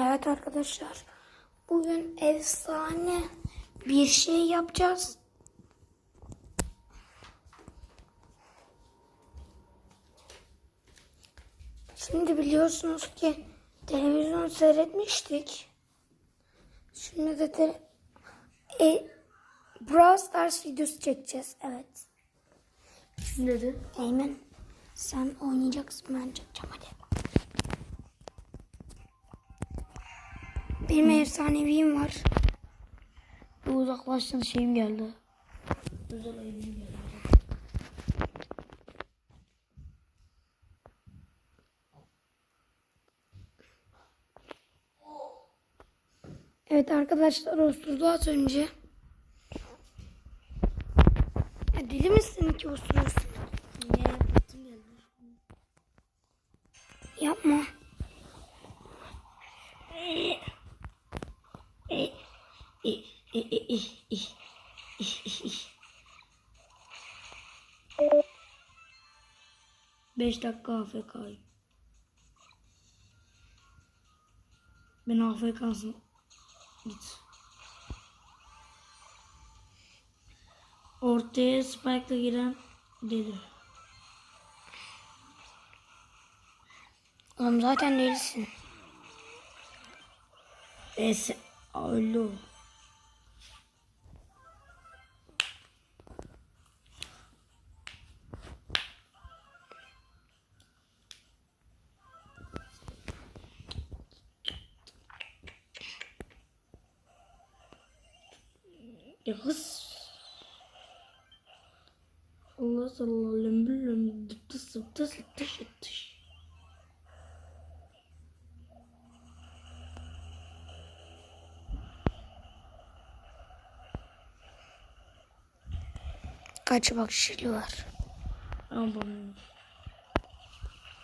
Evet arkadaşlar. Bugün efsane bir şey yapacağız. Şimdi biliyorsunuz ki televizyon seyretmiştik. Şimdi de te- e, Brawl Stars videosu çekeceğiz. Evet. Kim dedi? Eymen sen oynayacaksın ben çekeceğim hadi. Benim efsaneviyim var. Bir uzaklaştın şeyim geldi. Özel ayıbım geldi. Evet arkadaşlar osurdu az önce. Ya deli misin ki osuruyorsun? Niye yaptım geldi? Yapma. Beş dakika AFK'yım. Ben AFK'sın. Git. Ortaya spike'la giren deli. Oğlum zaten delisin. Es Alo. Ya kız. Allah dıptı sıptı sıptı şıttı. Kaç bak şili var. Ama.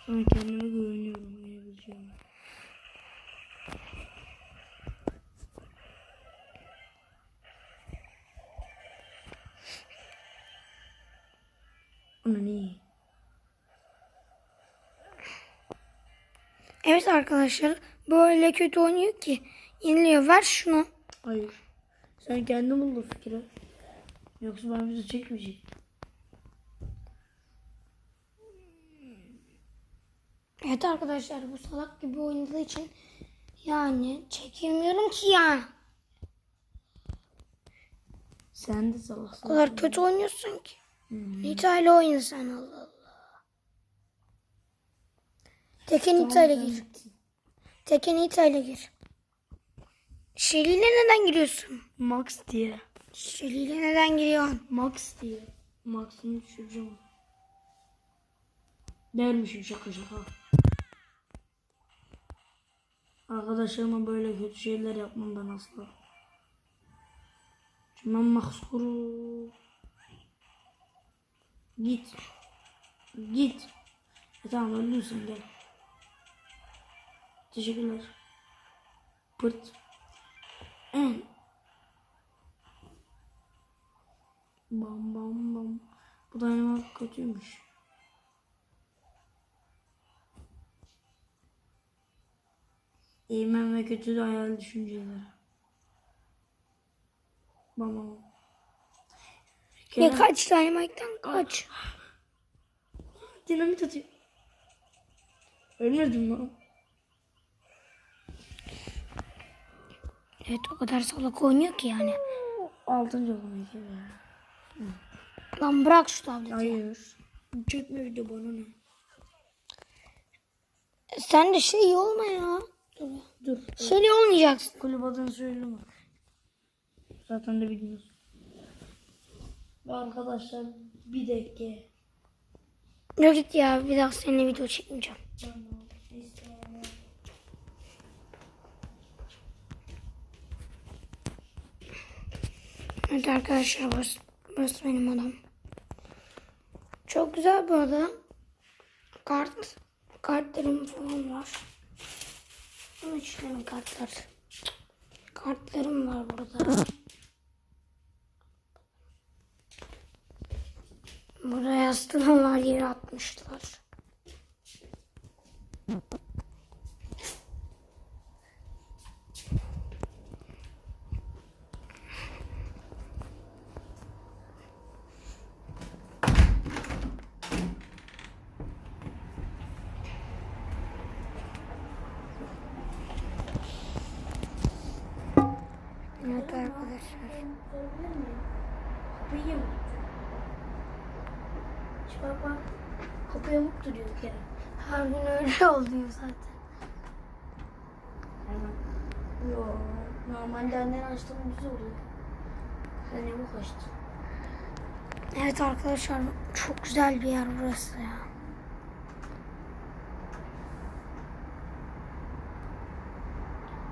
Ben kendime güveniyorum yiyebileceğim. Ne? Evet arkadaşlar böyle kötü oynuyor ki yeniliyor. Ver şunu. Hayır. Sen kendin bul bu fikri. Yoksa ben bizi çekmeyecek. Evet arkadaşlar bu salak gibi oynadığı için yani çekemiyorum ki ya. Sen de O salaksın. kadar kötü oynuyorsun ki. Nita ile oyna sen Allah Allah. Tekken Nita ile gir. Tekken Nita ile gir. Shelly ile neden giriyorsun? Max diye. Shelly ile neden giriyorsun? Max diye. Max'ını düşüreceğim. Dermişim şaka şaka. Arkadaşlarıma böyle kötü şeyler yapmam ben asla. Çünkü ben mahsuru. Git. Git. E tamam öldürsün gel. Teşekkürler. Pırt. Bam bam bam. Bu dynamite kötüymüş. Eğmen ve kötü hayal düşünceleri. Bam bam. Ya Kerem, kaç Dynamite'den kaç. dinamit atıyor. Ölmedim lan. Evet o kadar salak oynuyor ki yani. Altıncı olmayı Lan bırak şu tableti. Hayır. Çekme video bana ne? Sen de şey olma ya. Dur. Shelly olmayacaksın. Kulüp adını söyleme. Zaten de biliyorsun. Arkadaşlar bir dakika. Yok git ya bir daha seninle video çekmeyeceğim. Evet arkadaşlar burası, burası benim odam. Çok güzel bu oda. Kart, kartlarım falan var. Ama işlem kartlar. Kartlarım var burada. Buraya astılanlar yere atmışlar. Evet arkadaşlar. Benim yamuk. Şu bak bak. Kapı yamuk duruyor bir kere. Her gün öyle oluyor zaten. Hemen. Yo. Normalde annen açtığında güzel oluyor. Sen yamuk açtın. Evet arkadaşlar çok güzel bir yer burası ya.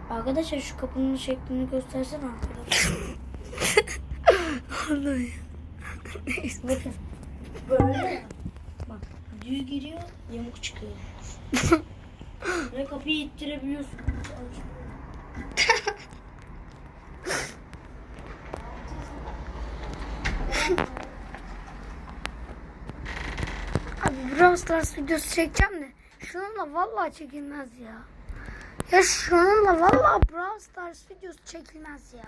Arkadaşlar şu kapının şeklini göstersene arkadaşlar. Bakın. Böyle. Bak düz giriyor yamuk çıkıyor. Ve kapıyı ittirebiliyorsun. Abi Brawl Stars videosu çekeceğim de şununla vallahi çekilmez ya. Ya şununla vallahi Brawl Stars videosu çekilmez ya.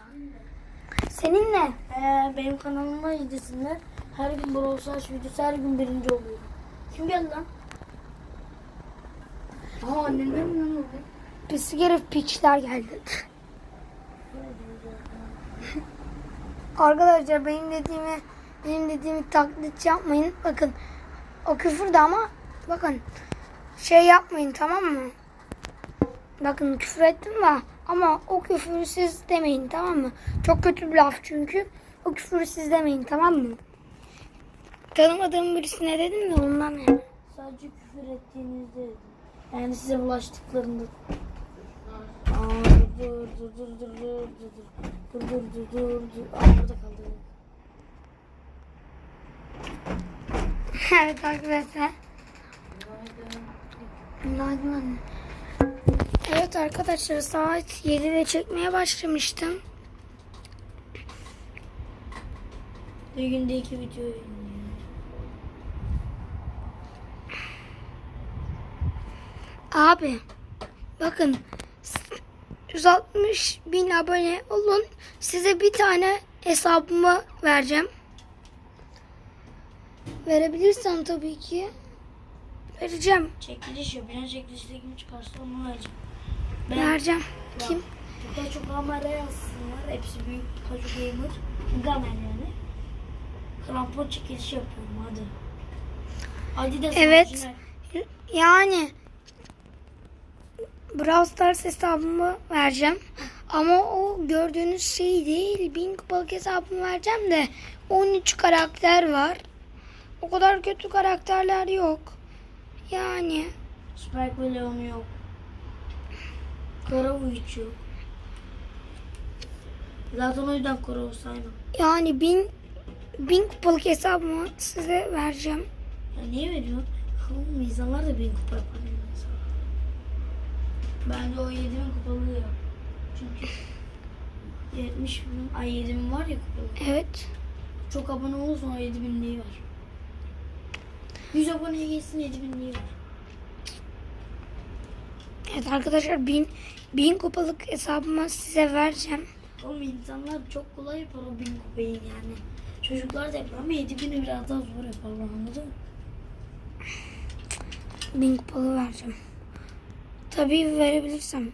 Seninle Ee, benim kanalımda izlesinler. Her gün Brawl Stars videosu her gün birinci oluyor. Kim geldi lan? Aa annemden mi lan oldu? bir sigara piçler geldi. Arkadaşlar benim dediğimi benim dediğimi taklit yapmayın. Bakın o küfürdü ama bakın şey yapmayın tamam mı? Bakın küfür ettim de ama o küfürü siz demeyin tamam mı? Çok kötü bir laf çünkü. O küfürü siz demeyin tamam mı? Tanımadığım birisine dedim de ondan yani. Sadece küfür ettiğinizde dedim. Yani size bulaştıklarında. Aa, dur dur dur dur dur dur dur dur dur dur dur dur Aa burada kaldı. evet arkadaşlar. Günaydın anne. Evet arkadaşlar saat 7'de çekmeye başlamıştım. Bir günde iki video yayınlıyor. Abi bakın 160 bin abone olun. Size bir tane hesabımı vereceğim. Verebilirsem tabii ki. Vereceğim. Çekiliş yapacağım. Çekilişte kim çıkarsa onu vereceğim. Ben Vereceğim. Ya, Kim? Burada çok kamera yazsınlar. Hepsi büyük Kaçuk Gamer. Gamer yani. Krampon çekiliş yapıyorum hadi. Hadi de Evet. Yani Brawl Stars hesabımı vereceğim. Ama o gördüğünüz şey değil. Bin kupalık hesabımı vereceğim de 13 karakter var. O kadar kötü karakterler yok. Yani Spike ve Leon yok. Karavu hiç yok. Zaten o yüzden Karavu saymam. yani bin bin kupalık hesabımı size vereceğim. Ya niye veriyorsun? Oğlum insanlar da bin kupa yapar. Bence o 7000 kupalığı yap. Çünkü 70 bin, ay 7000 var ya kupalı. Evet. Çok abone olursa o 7000'liği var. 100 aboneye geçsin 7000'liği var. Evet arkadaşlar bin bin kupalık hesabımı size vereceğim. Oğlum insanlar çok kolay yapar o 1000 kupayı yani. Çocuklar da yapar ama 7000'i biraz daha zor yaparlar anladın mı? Bin kupalı vereceğim. Tabii verebilirsem.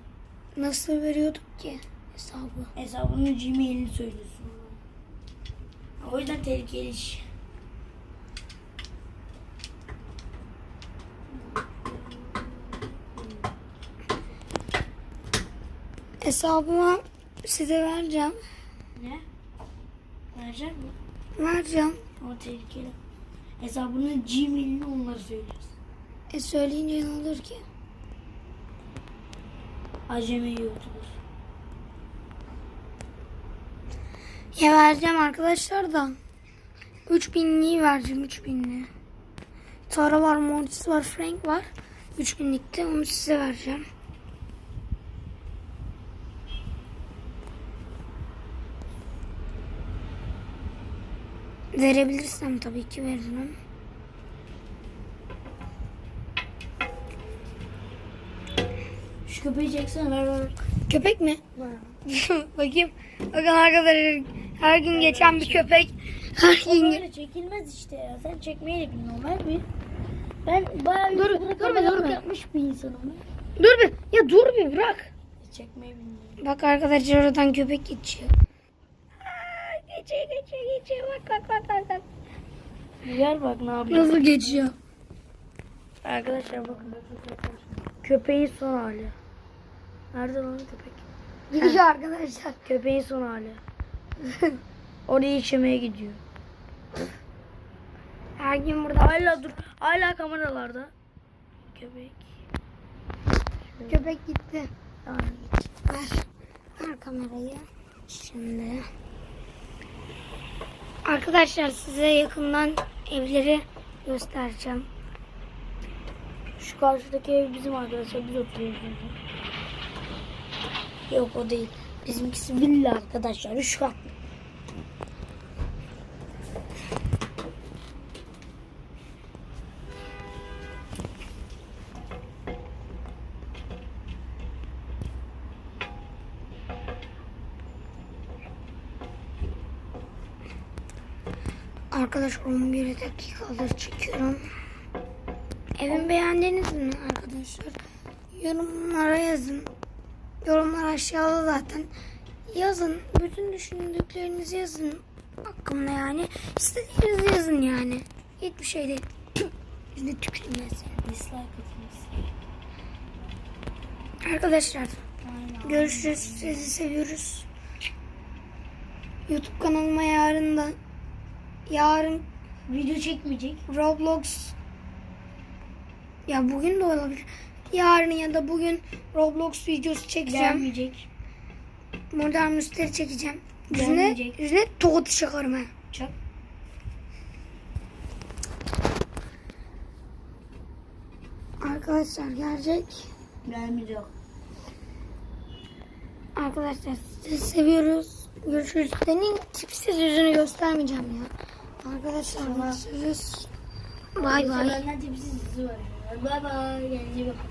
Nasıl veriyorduk ki hesabı? Hesabının Gmail'ini söylüyorsun. O yüzden tehlikeli iş. Hesabımı size vereceğim. Ne? Verecek mi? Vereceğim. O tehlikeli. Hesabının Gmail'ini onlara söylüyorsun. E söyleyince ne olur ki? Acemi YouTuber. Ya vereceğim arkadaşlar da. 3000'liği vereceğim 3000'liği. Tara var, Mortis var, Frank var. 3000'likte onu size vereceğim. Verebilirsem tabii ki veririm. Şu köpeği çeksene ver ver. Köpek mi? Bakayım. Bakın arkadaşlar her gün geçen bir köpek. Her O gün böyle çekilmez işte ya. Sen çekmeyi de bilmiyorsun ver bir. Ben bayağı Dur, dur dur be. yapmış bir insanım ben. Dur bir. Ya dur bir bırak. çekmeyi bilmiyorum. Bak arkadaşlar oradan köpek geçiyor. Aa, Geçiyor geçiyor geçiyor. Bak bak bak bak. bak. Gel bak ne yapıyor. Nasıl geçiyor? Arkadaşlar bakın. Köpeğin son hali. Nerede lan köpek? Gidiyor arkadaşlar. Köpeğin son hali. Oraya işemeye gidiyor. Her gün burada Hala dur. Hala kameralarda. Köpek. köpek gitti. Yani. Ver. Ver kamerayı. Şimdi. Arkadaşlar size yakından evleri göstereceğim. Şu karşıdaki ev bizim arkadaşlar. Biz oturuyoruz. Yok o değil. Bizimkisi villa arkadaşlar. Üç kat. Arkadaşlar 11 dakikadır çekiyorum. Evimi beğendiniz mi arkadaşlar? Yorumlara yazın. Yorumlar aşağıda zaten. Yazın. Bütün düşündüklerinizi yazın. Hakkımda yani. İstediğinizi yazın yani. Hiçbir şey değil. Biz de tükürmesin. Dislike atınız. Arkadaşlar Aynen. görüşürüz. Sizi seviyoruz. YouTube kanalıma yarın da yarın Video çekmeyecek. Roblox ya bugün de olabilir. Yarın ya da bugün Roblox videosu çekeceğim. Gelmeyecek. Modern müsteri çekeceğim. Yüzüne, yüzüne tokat çıkarım ha. Çak. Arkadaşlar gelecek. Gelmeyecek. Arkadaşlar sizi seviyoruz. Görüşürüz. Senin tipsiz yüzünü göstermeyeceğim ya. Arkadaşlar görüşürüz. Bay bay. Benden tepsi dizi var. Bay bay. Kendinize bakın.